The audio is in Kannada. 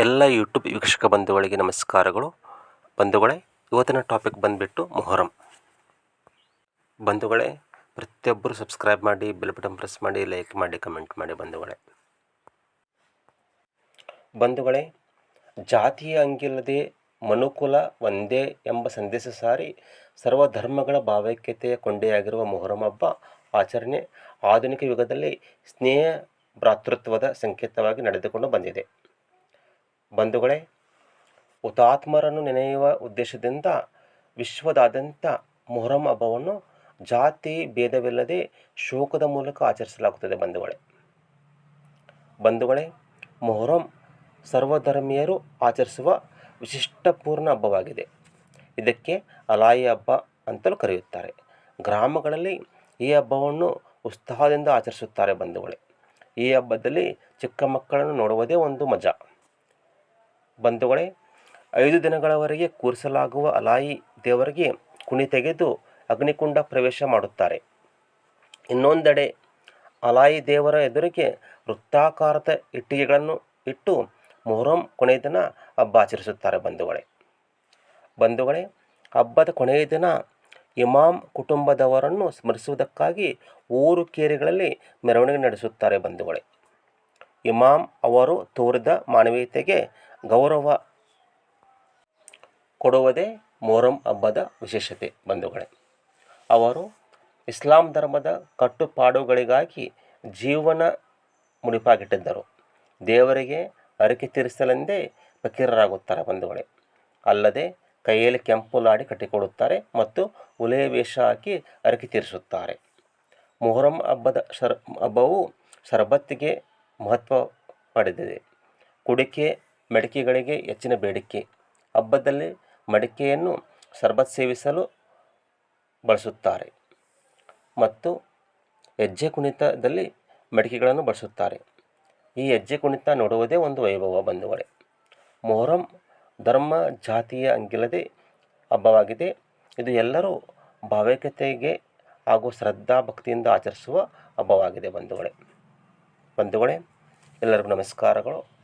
ಎಲ್ಲ ಯೂಟ್ಯೂಬ್ ವೀಕ್ಷಕ ಬಂಧುಗಳಿಗೆ ನಮಸ್ಕಾರಗಳು. ಬಂಧುಗಳೇ, ಇವತ್ತಿನ ಟಾಪಿಕ್ ಬಂದುಬಿಟ್ಟು ಮೊಹರಂ. ಬಂಧುಗಳೇ, ಪ್ರತಿಯೊಬ್ಬರು ಸಬ್ಸ್ಕ್ರೈಬ್ ಮಾಡಿ ಬೆಲ್ ಬಟನ್ ಪ್ರೆಸ್ ಮಾಡಿ ಲೈಕ್ ಮಾಡಿ ಕಮೆಂಟ್ ಮಾಡಿ ಬಂಧುಗಳೇ. ಬಂಧುಗಳೇ, ಜಾತಿಯ ಅಂಗಿಲ್ಲದೆ ಮನುಕುಲ ಒಂದೇ ಎಂಬ ಸಂದೇಶ ಸಾರಿ ಸರ್ವ ಧರ್ಮಗಳ ಭಾವೈಕ್ಯತೆಯ ಕೊಂಡೆಯಾಗಿರುವ ಮೊಹರಂ ಹಬ್ಬ ಆಚರಣೆ ಆಧುನಿಕ ಯುಗದಲ್ಲಿ ಸ್ನೇಹ, ಭ್ರಾತೃತ್ವದ ಸಂಕೇತವಾಗಿ ನಡೆದುಕೊಂಡು ಬಂದಿದೆ. ಬಂಧುಗಳೇ, ಹುತಾತ್ಮರನ್ನು ನೆನೆಯುವ ಉದ್ದೇಶದಿಂದ ವಿಶ್ವದಾದ್ಯಂತ ಮೊಹರಂ ಹಬ್ಬವನ್ನು ಜಾತಿ ಭೇದವಿಲ್ಲದೆ ಶೋಕದ ಮೂಲಕ ಆಚರಿಸಲಾಗುತ್ತದೆ ಬಂಧುಗಳೇ. ಬಂಧುಗಳೇ, ಮೊಹರಂ ಸರ್ವಧರ್ಮೀಯರು ಆಚರಿಸುವ ವಿಶಿಷ್ಟಪೂರ್ಣ ಹಬ್ಬವಾಗಿದೆ. ಇದಕ್ಕೆ ಅಲಾಯಿ ಹಬ್ಬ ಅಂತಲೂ ಕರೆಯುತ್ತಾರೆ. ಗ್ರಾಮಗಳಲ್ಲಿ ಈ ಹಬ್ಬವನ್ನು ಉತ್ಸಾಹದಿಂದ ಆಚರಿಸುತ್ತಾರೆ ಬಂಧುಗಳೇ. ಈ ಹಬ್ಬದಲ್ಲಿ ಚಿಕ್ಕ ಮಕ್ಕಳನ್ನು ನೋಡುವುದೇ ಒಂದು ಮಜಾ. ಬಂಧುಗಳೇ, ಐದು ದಿನಗಳವರೆಗೆ ಕೂರಿಸಲಾಗುವ ಅಲಾಯಿ ದೇವರಿಗೆ ಕುಣಿ ತೆಗೆದು ಅಗ್ನಿಕುಂಡ ಪ್ರವೇಶ ಮಾಡುತ್ತಾರೆ. ಇನ್ನೊಂದೆಡೆ, ಅಲಾಯಿ ದೇವರ ಎದುರಿಗೆ ವೃತ್ತಾಕಾರದ ಇಟ್ಟಿಗೆಗಳನ್ನು ಇಟ್ಟು ಮೊಹರಂ ಕೊನೆಯ ದಿನ ಹಬ್ಬ ಆಚರಿಸುತ್ತಾರೆ ಬಂಧುಗಳೇ. ಬಂಧುಗಳೇ, ಹಬ್ಬದ ಕೊನೆಯ ದಿನ ಇಮಾಮ್ ಕುಟುಂಬದವರನ್ನು ಸ್ಮರಿಸುವುದಕ್ಕಾಗಿ ಊರು ಕೇರಿಗಳಲ್ಲಿ ಮೆರವಣಿಗೆ ನಡೆಸುತ್ತಾರೆ ಬಂಧುಗಳೇ. ಇಮಾಮ್ ಅವರು ತೋರಿದ ಮಾನವೀಯತೆಗೆ ಗೌರವ ಕೊಡುವುದೇ ಮೊಹರಂ ಹಬ್ಬದ ವಿಶೇಷತೆ ಬಂಧುಗಳೇ. ಅವರು ಇಸ್ಲಾಂ ಧರ್ಮದ ಕಟ್ಟುಪಾಡುಗಳಿಗಾಗಿ ಜೀವನ ಮುಡಿಪಾಗಿಟ್ಟಿದ್ದರು. ದೇವರಿಗೆ ಅರಕೆ ತೀರಿಸಲೆಂದೇ ಫಕೀರರಾಗುತ್ತಾರೆ ಬಂಧುಗಳೇ. ಅಲ್ಲದೆ ಕೈಯಲ್ಲಿ ಕೆಂಪು ಲಾಡಿ ಕಟ್ಟಿಕೊಡುತ್ತಾರೆ ಮತ್ತು ಉಲೆಯ ವೇಷ ಹಾಕಿ ಅರಕೆ ತೀರಿಸುತ್ತಾರೆ. ಮೊಹರಂ ಹಬ್ಬದ ಶರ್ ಹಬ್ಬವು ಶರಬತ್ತಿಗೆ ಮಹತ್ವ ಪಡೆದಿದೆ. ಕುಡಿಕೆ ಮಡಿಕೆಗಳಿಗೆ ಹೆಚ್ಚಿನ ಬೇಡಿಕೆ. ಹಬ್ಬದಲ್ಲಿ ಮಡಿಕೆಯನ್ನು ಶರ್ಬತ್ ಸೇವಿಸಲು ಬಳಸುತ್ತಾರೆ ಮತ್ತು ಹೆಜ್ಜೆ ಕುಣಿತದಲ್ಲಿ ಮಡಿಕೆಗಳನ್ನು ಬಳಸುತ್ತಾರೆ. ಈ ಹೆಜ್ಜೆ ಕುಣಿತ ನೋಡುವುದೇ ಒಂದು ವೈಭವ ಬಂಧುಗಳೇ. ಮೊಹರಂ ಧರ್ಮ ಜಾತಿಯ ಅಂಗಿಲ್ಲದೆ ಹಬ್ಬವಾಗಿದೆ. ಇದು ಎಲ್ಲರೂ ಭಾವೈಕ್ಯತೆಗೆ ಹಾಗೂ ಶ್ರದ್ಧಾ ಭಕ್ತಿಯಿಂದ ಆಚರಿಸುವ ಹಬ್ಬವಾಗಿದೆ ಬಂಧುಗಳೇ. ಬಂಧುಗಳೇ, ಎಲ್ಲರಿಗೂ ನಮಸ್ಕಾರಗಳು.